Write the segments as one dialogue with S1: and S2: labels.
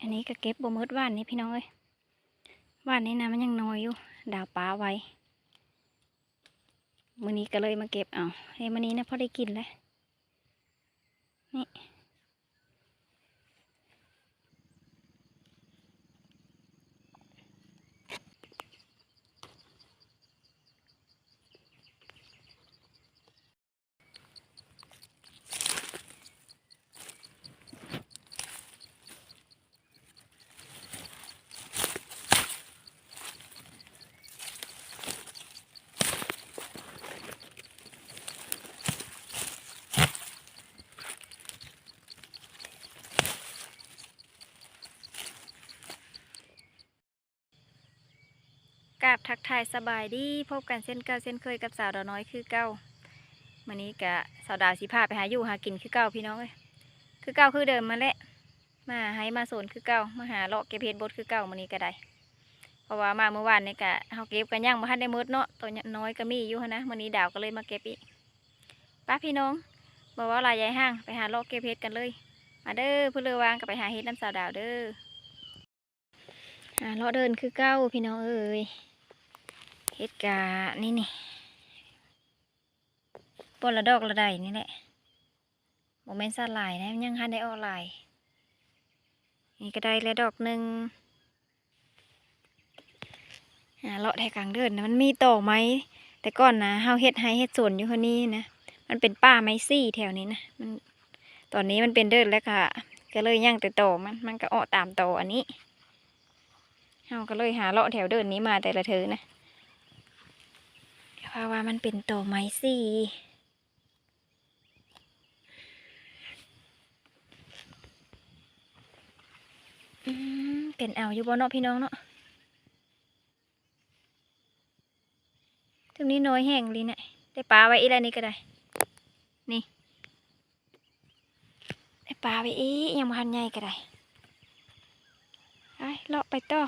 S1: อันนี้ก็เก็บบ่หมดว่านนี่พี่น้องเอ้ยว่านนี้นะมันยังน้อยอยู่ ดาวป้าไว้มื้อนี้ก็เลยมาเก็บเอาเฮ้ยมื้อนี้นะพอได้กินแล้วนี่ ทักทายสบายดีพบกันเส้นเก่าเส้นเคยกับสาวดาวน้อยคือเก่ามื้อนี้กะสาวดาวสิพาไปหาอยู่หากินคือเก่าพี่น้องเอ้ยคือเก่าคือเดิมมาแหละมาให้มาโซนคือเก่ามาหาเลาะเก็บเห็ดบดคือเก่ามื้อนี้ก็ได้เพราะว่ามาเมื่อวานนี่กะเฮาเก็บกันย่างบ่ทันได้หมดเนาะตัวน้อยก็มีอยู่นะมื้อนี้ดาวก็เลยมาเก็บอีกป้าพี่น้องบ่ว่าลายยายห้างไปหาเลาะเก็บเห็ดกันเลย มาเด้อเพื่อเรือวางก็ไปหาเห็ดน้ำสาวดาวเด้อหาเลาะเดินคือเก่าพี่น้องเอ้ย เฮ็ดกะนี่นี่ปนละดอกละใดนี่แหละโมเมนต์สลายนะยังหันได้ออกลาย นี่ก็ได้ล้วดอกหนึ่งอ่าเลาะแถกลางเดินนะมันมีต่อไหม แต่ก่อนนะเฮาเฮ็ดให้เฮ็ดสวนอยู่คนนี้นะ มันเป็นป่าไม้ซี่แถวนี้นะ มันตอนนี้มันเป็นเดินแล้วค่ะ ก็เลยย่างแต่ต่อมัน มันก็ออกตามต่ออันนี้เฮาก็เลยหาเลาะแถวเดินนี้มาแต่ละเธอนะาะว่ามันเป็นตัวไม้สี่เป็นเอาอยู่บ่เนาะพี่น้องเนาะตรงนี้น้อยแห้งลีเนี่ยได้ปลาไว้อีแล้วนี่ก็ได้ นี่ ได้ปลาไว้อียังพันใหญ่ก็ได้ไปเลาะไปต่อ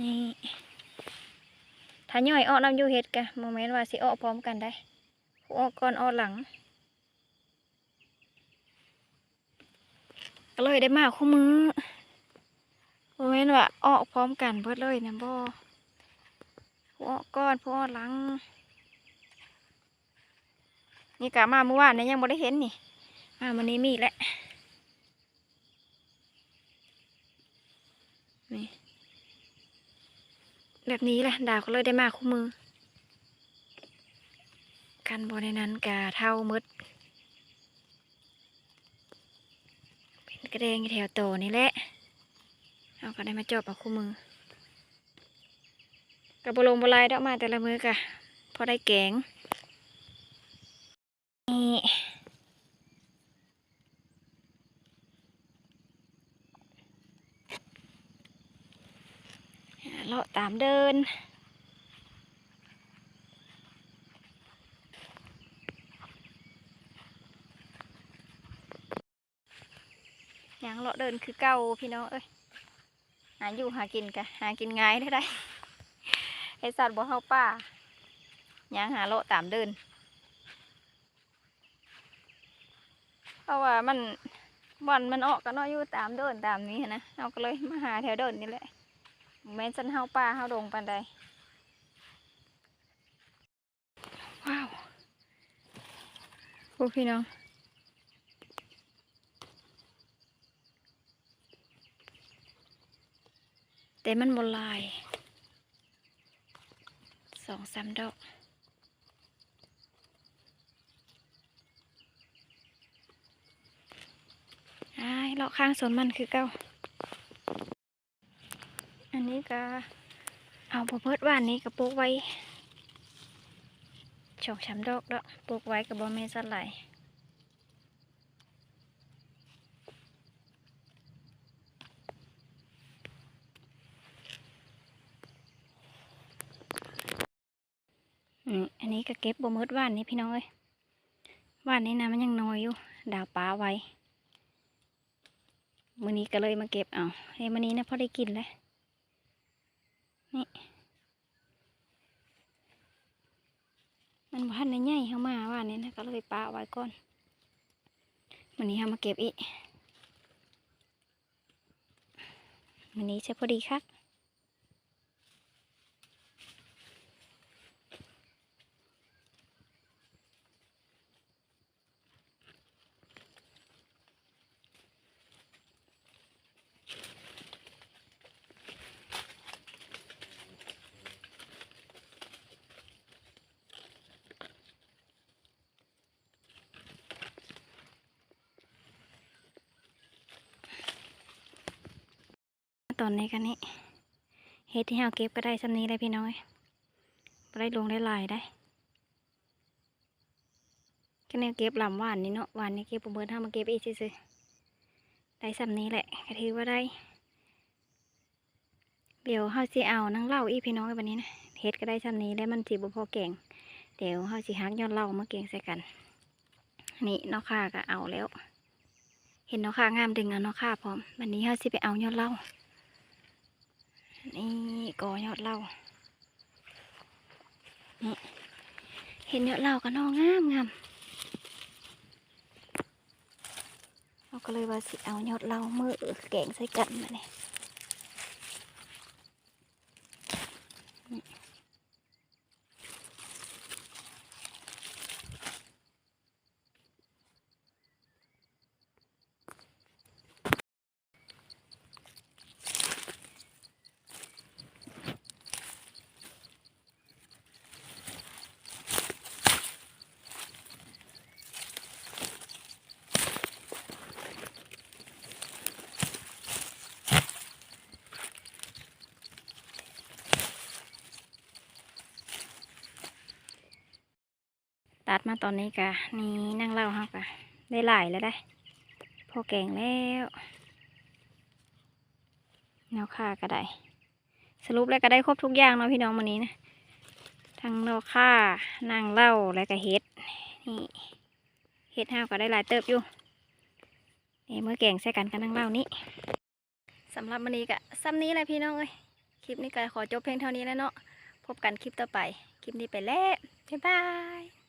S1: นี่ ถ้าย่อยออน้ำยูเฮ็ดกะโมเมนต์ว่าสิออพร้อมกันได้ผู้อก่อนออหลังก็เลยได้มาคู่มือโมเมนต์ว่าออพร้อมกันเบิดเลยนะบ่ผู้ออกก่อนผู้ออกหลัง นี่กะมาเมื่อวานเนี่ยยังบ่ได้เห็นนี่มาวันนี้มีอีกแล้วนี่ แบบนี้แหละดาวก็เลยได้มาคู่มือ กันบอในนั้นกาเท่ามืดเป็นกระเดงแถวโตนี่แหละเอาก็ได้มาจอบเอาคู่มือกับบลงบลายดอกมาแต่ละมือกะพอได้แกงนี่ เลาะตามเดิน ยังเลาะเดินคือเก่าพี่น้องเอ้ย หาอยู่หากินกะหากินง่ายได้ได้ไอสัตว์บ่เข้าป่ายังหาเลาะตามเดิน เพราะว่ามันบอนมันออกกันเนาะอยู่ตามเดินตามนี้หั้นนะเราก็เลยมาหาแถวเดินนี่แหละ แม่นสันเฮาป่าเฮาดงปันใดว้าวพวกพี่น้องแต่มันบลายสองสามดอกอ้ายเลาะข้างสวนมันคือเก้า อันนี้ก็เอา พอเพิดว่านนี้ก็ปลูกไว้ชอกช้ำดอกแล้วปลูกไว้กับบอเมสัไหลอันนี้ก็เก็บบอมดว่านนี้พี่น้องเอ้ยว่านนี้นะมันยังน้อยอยู่ ดาวป้าไว้มื้อนี้ก็เลยมาเก็บเอาเฮ้ยมื้อนี้นะพอได้กินแล้วนี่ มันพันในใหญ่เข้ามาว่านี่นะก็เลยปาไว้ก่อนวันนี้เรามาเก็บอีกวันนี้ใช่พอดีครับ ต อนนี้กันนี้เฮ็ดที่เราเก็บก็ได้ซ้ำนี้เลยพี่น้อยได้ลงได้ลายได้ก็เนี่ยเก็บลำหวานนี่เนาะหวานนี่เก็บประเมินถ้ามาเก็บอีกซื่อๆได้ซ้ำนี้แหละก็ถือว่าได้ เดี๋ยวเฮาสิเอานั่งเล้าอีพี่น้อยวันนี้นะเฮ็ดก็ได้ซ้ำนี้แล้วมันสิบ่พอแกงเดี๋ยวเฮาสิหักยอดเล้ามาแกงใส่กัน นี่นอกค่าก็เอาแล้ว เห็นนอกค่างามดึงเอานอกค่าพร้อมวันนี้เฮาสิไปเอายอดเล้า นี่กอยอดเหล่าเห็นยอดเหล่าก็นองงามงามเราก็เลยว่าสิเอายอดเหล่ามือแกงใส่กันมาเนี่ย ตัดมาตอนนี้กะนี่นั่งเล่าเฮากะได้หลายแล้วได้ พอแกงแล้วแนวค่าก็ได้ สรุปแล้วก็ได้ครบทุกอย่างเนาะพี่น้องวันนี้นะ ทั้งแนอกค่านั่งเล่าแล้วก็เฮ็ดนี่เฮ็ดห้าก็ได้หลายเติบอยู่นี่เมื่อแกงใส่กันกับนั่งเล่านี้สำหรับวันนี้ก็ซ้ำนี้แหละพี่น้องเอ้ยคลิปนี้ก็ขอจบเพียงเท่านี้แล้วเนาะพบกันคลิปต่อไป คลิปนี้ไปแล้ว บ๊ายบาย